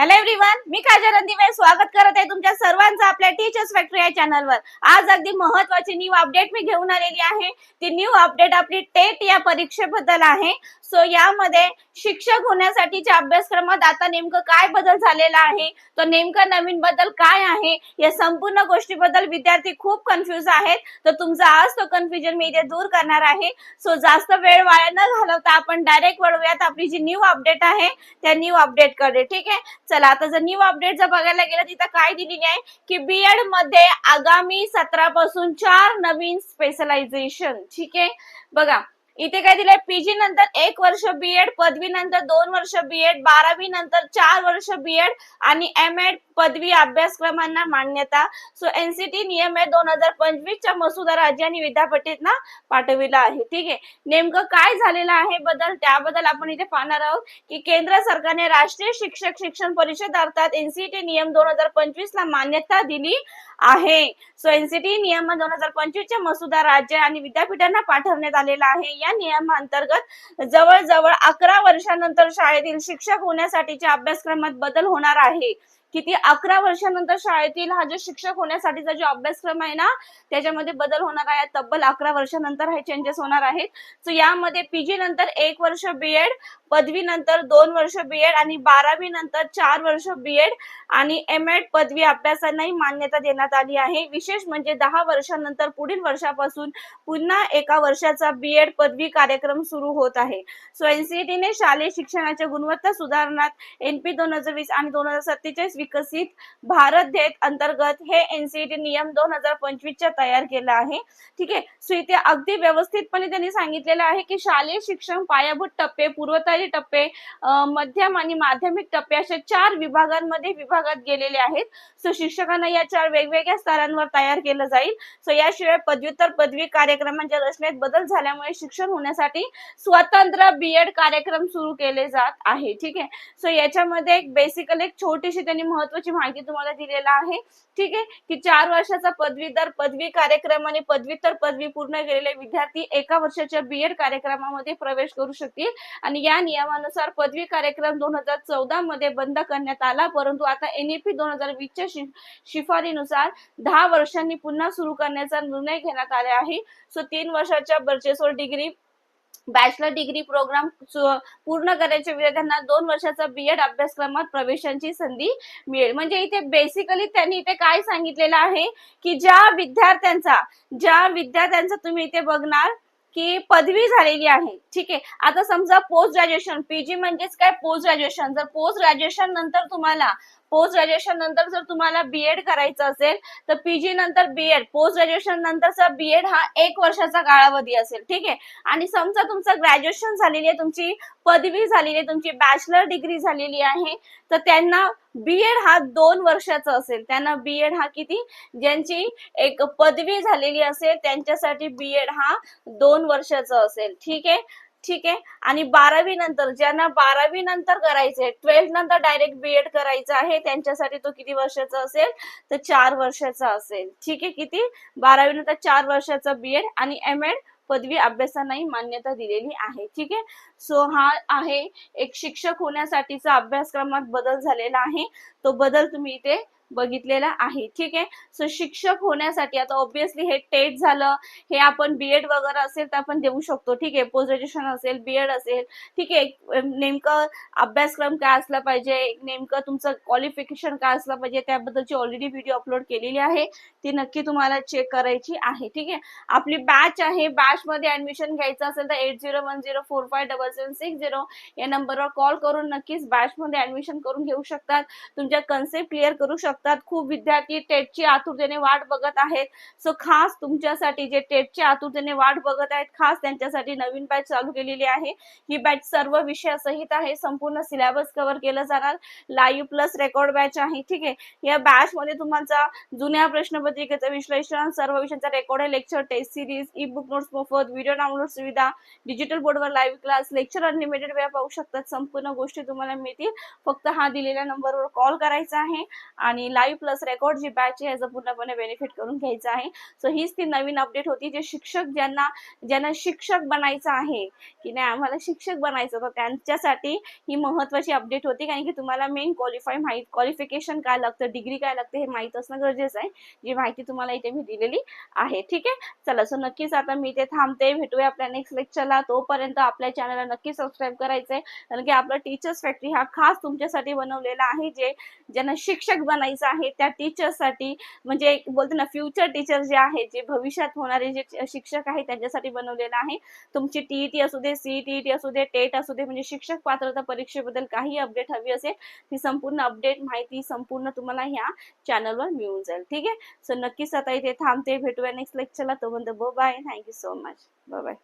Hello everyone मी काजल रणदिवे स्वागत करत आहे तुमच्या सर्वांचं आपल्या टीचर्स फॅक्टरी या चॅनलवर आज अगदी महत्वाची न्यू अपडेट मी घेऊन आलेली आहे. ती न्यू अपडेट आपली टेट या परीक्षेबद्दल आहे. सो यामध्ये शिक्षक होण्यासाठीच्या अभ्यासक्रमात आता नेमकं काय बदल झालेला आहे? तो नेमका नवीन बदल काय आहे? या संपूर्ण गोष्टीबद्दल विद्यार्थी खूप कन्फ्युज आहेत. तर तुमचा आज तो कन्फ्युजन मी इथे दूर करणार आहे. सो जास्त वेळ वाया न घालवता आपण डायरेक्ट वळूयात आपली जी न्यू अपडेट आहे त्या न्यू अपडेटकडे. ठीक आहे? चला आता जर न्यू अपडेट जर बघायला गेलं तिथं काय दिलेली आहे? की बीएडमध्ये आगामी सतरा पासून चार नवीन स्पेशलायझेशन ठीक आहे? बघा इथे काय दिलंय? पीजी नंतर एक वर्ष बीएड पदवी नंतर दोन वर्ष बीएड बारावी नंतर चार वर्ष बीएड आणि एम एड पदवी अभ्यासक्रमांना मान्यता. सो एनसीटी नियम आहे दोन हजार पंचवीसच्या मसुदा राज्य आणि विद्यापीठांना पाठविला आहे. ठीक आहे? नेमकं काय झालेलं आहे बदल? त्याबद्दल आपण इथे पाहणार आहोत की केंद्र सरकारने राष्ट्रीय शिक्षक शिक्षण परिषद अर्थात एनसीटी नियम दोन हजार पंचवीस ला मान्यता दिली आहे. सो एनसीटी नियम दोन हजार पंचवीसच्या मसुदा राज्य आणि विद्यापीठांना पाठवण्यात आलेला आहे. या नियमांतर्गत जवळजवळ अकरा वर्षानंतर शाळेतील शिक्षक होण्यासाठीच्या अभ्यासक्रमात बदल होणार आहे. किती अकरा वर्षानंतर शाळेतील हा जो शिक्षक होण्यासाठीचा जो अभ्यासक्रम आहे ना त्याच्यामध्ये बदल होणार आहे. तब्बल अकरा वर्षानंतर हे चेंजेस होणार आहेत. सो यामध्ये पीजी नंतर एक वर्ष बीएड पदवी नंतर दोन वर्ष बीएड आणि बारावी नंतर चार वर्ष बीएड आणि एम एड पदवी अभ्यासांनाही मान्यता देण्यात आली आहे. विशेष म्हणजे दहा वर्षानंतर पुढील वर्षापासून पुन्हा एका वर्षाचा बीएड पदवी कार्यक्रम सुरू होत आहे. सो एनसीईटीने शालेय शिक्षणाच्या गुणवत्ता सुधारणात एनपी दोन हजार वीस आणि दोन हजार सत्तेचाळीस विकसित भारत देत अंतर्गत हे एनसीईटी नियम दोन हजार पंचवीसच्या तयार केला आहे. ठीक आहे? सो इथे अगदी व्यवस्थितपणे त्यांनी सांगितलेलं आहे की शालेय शिक्षण पायाभूत टप्पे पूर्वतयारी टप्पे मध्यम आणि माध्यमिक टप्पे अशा चार विभागांमध्ये विभागात गेलेले आहेत. सो शिक्षकांना या चार वेगवेगळ्या स्तरांवर तयार केलं जाईल. सो याशिवाय पदव्युत्तर पदवी कार्यक्रमांच्या रचनेत बदल झाल्यामुळे शिक्षण होण्यासाठी स्वतंत्र बीएड कार्यक्रम सुरू केले जात आहे. ठीक आहे? सो याच्यामध्ये एक बेसिकली एक छोटीशी त्यांनी महत्वाची माहिती तुम्हाला दिलेला आहे. ठीक आहे? की चार वर्षाचा पदवीधर पदवी कार्यक्रम आणि पदव्युत्तर पदवी पूर्ण केलेले विद्यार्थी एका वर्षाच्या बी एड कार्यक्रमामध्ये प्रवेश करू शकतील. आणि या नियमानुसार पदवी कार्यक्रम दोन हजार चौदा मध्ये बंद करण्यात आला. परंतु आता एनईपी दोन हजार वीसच्या शिफारीनुसार दहा वर्षांनी पुन्हा सुरू करण्याचा निर्णय घेण्यात आला आहे. सो तीन वर्षाच्या bachelor's degree bachelor degree program पूर्ण करायच्या विद्यार्थ्यांना दोन वर्षाचा बीएड अभ्यासक्रमात प्रवेशांची संधी मिळेल. म्हणजे इथे बेसिकली त्यांनी इथे काय सांगितलेलं आहे की ज्या विद्यार्थ्यांचा ज्या विद्यार्थ्यांचा तुम्ही इथे बघणार की पदवी झालेली आहे ठीक आहे? आता समजा पोस्ट ग्रॅज्युएशन पीजी म्हणजेच काय पोस्ट ग्रॅज्युएशन जर पोस्ट ग्रॅज्युएशन नंतर तुम्हाला पोस्ट ग्रॅज्युएशन नंतर जर तुम्हाला बीएड करायचं असेल तर पीजी नंतर बीएड पोस्ट ग्रॅज्युएशन नंतरचा बीएड हा एक वर्षाचा कालावधी असेल. ठीक आहे? आणि समजा तुमचं ग्रॅज्युएशन झालेली आहे तुमची पदवी झालेली आहे तुमची बॅचलर डिग्री झालेली आहे तर त्यांना बीएड हा दोन वर्षाचा असेल. त्यांना बीएड हा किती? ज्यांची एक पदवी झालेली असेल त्यांच्यासाठी बीएड हा दोन वर्षाचा असेल. ठीक आहे? ठीक आहे? आणि बारावी नंतर ज्यांना बारावी नंतर करायचंय ट्वेल्थ नंतर डायरेक्ट बी एड करायचं आहे त्यांच्यासाठी तो किती वर्षाचा असेल? तर चार वर्षाचा असेल. ठीक आहे किती? बारावी नंतर चार वर्षाचा बी एड आणि एम एड पदवी अभ्यासांनाही मान्यता दिलेली आहे. ठीक आहे? सो हा आहे एक शिक्षक होण्यासाठीचा अभ्यासक्रमात बदल झालेला आहे. तो बदल तुम्ही इथे बघितलेला आहे. ठीक आहे? सो शिक्षक होण्यासाठी आता ऑब्विसली हे टेट झालं. हे आपण बीएड वगैरे असेल तर आपण देऊ शकतो. ठीक आहे? पोस्ट ग्रॅज्युएशन असेल बीएड असेल. ठीक आहे? नेमकं अभ्यासक्रम काय असला पाहिजे? नेमकं तुमचं क्वालिफिकेशन काय असलं पाहिजे? त्याबद्दलची ऑलरेडी व्हिडिओ अपलोड केलेली आहे. ती नक्की तुम्हाला चेक करायची आहे. ठीक आहे? आपली बॅच आहे. बॅच मध्ये ऍडमिशन घ्यायचं असेल तर eight zero one zero four five double seven six zero या नंबरवर कॉल करून नक्कीच बॅच मध्ये ऍडमिशन करून घेऊ शकतात. तुमच्या कन्सेप्ट क्लिअर करू शकतात. खूप विद्यार्थी टेटची आतुरतेने वाट बघत आहेत. सो खास तुमच्यासाठी जे टेटची आतुरतेने वाट बघत आहेत खास त्यांच्यासाठी नवीन बॅच चालू केलेली आहे. ही बॅच सर्व विषयासहित आहे. संपूर्ण सिलेबस कव्हर केलं जाणार. लाईव्ह प्लस रेकॉर्ड बॅच आहे. ठीक आहे? या बॅच मध्ये तुम्हाला जुन्या प्रश्नपत्रिकेचं विश्लेषण सर्व विषयांचा record lecture test series e book notes मोफत व्हिडिओ डाउनलोड सुविधा डिजिटल बोर्डवर लाईव्ह क्लास लेक्चर अनलिमिटेड वेळा पाहू शकतात. संपूर्ण गोष्टी तुम्हाला मिळतील. फक्त हा दिलेल्या नंबरवर कॉल करायचा आहे आणि लाईव्ह प्लस रेकॉर्ड जी बॅच आहे याचा पूर्णपणे बेनिफिट करून घ्यायचा आहे. सो हीच ती नवीन अपडेट होती जे शिक्षक ज्यांना ज्यांना शिक्षक बनायचं आहे. की नाही आम्हाला शिक्षक बनायचं तर त्यांच्यासाठी ही महत्वाची अपडेट होती. कारण की तुम्हाला मेन क्वालिफाय माहिती क्वालिफिकेशन काय लागतं डिग्री काय लागतं हे माहीत असणं गरजेचं आहे. जी माहिती तुम्हाला इथे मी दिलेली आहे. ठीक आहे? चला सो नक्कीच आता मी इथे थांबते. भेटूया आपल्या नेक्स्ट लेक्चरला तोपर्यंत आपल्या चॅनलला नक्की सबस्क्राईब करायचंय. कारण की आपला टीचर्स फॅक्टरी हा खास तुमच्यासाठी बनवलेला आहे जे ज्यांना शिक्षक बनायचं आहे त्या टीचर्ससाठी म्हणजे बोलतो ना फ्युचर टीचर जे आहेत जे भविष्यात होणारे जे शिक्षक आहेत त्यांच्यासाठी बनवलेला आहे. तुमची टीईटी असू दे सीईटीईटी असू दे टेट असू दे म्हणजे शिक्षक पात्रता परीक्षेबद्दल काही अपडेट हवी असेल ती संपूर्ण अपडेट माहिती संपूर्ण तुम्हाला ह्या चॅनलवर मिळून जाईल. ठीक आहे? सो नक्कीच आता इथे थांबते. भेटूया नेक्स्ट लेक्चरला तोपर्यंत bye thank you so much bye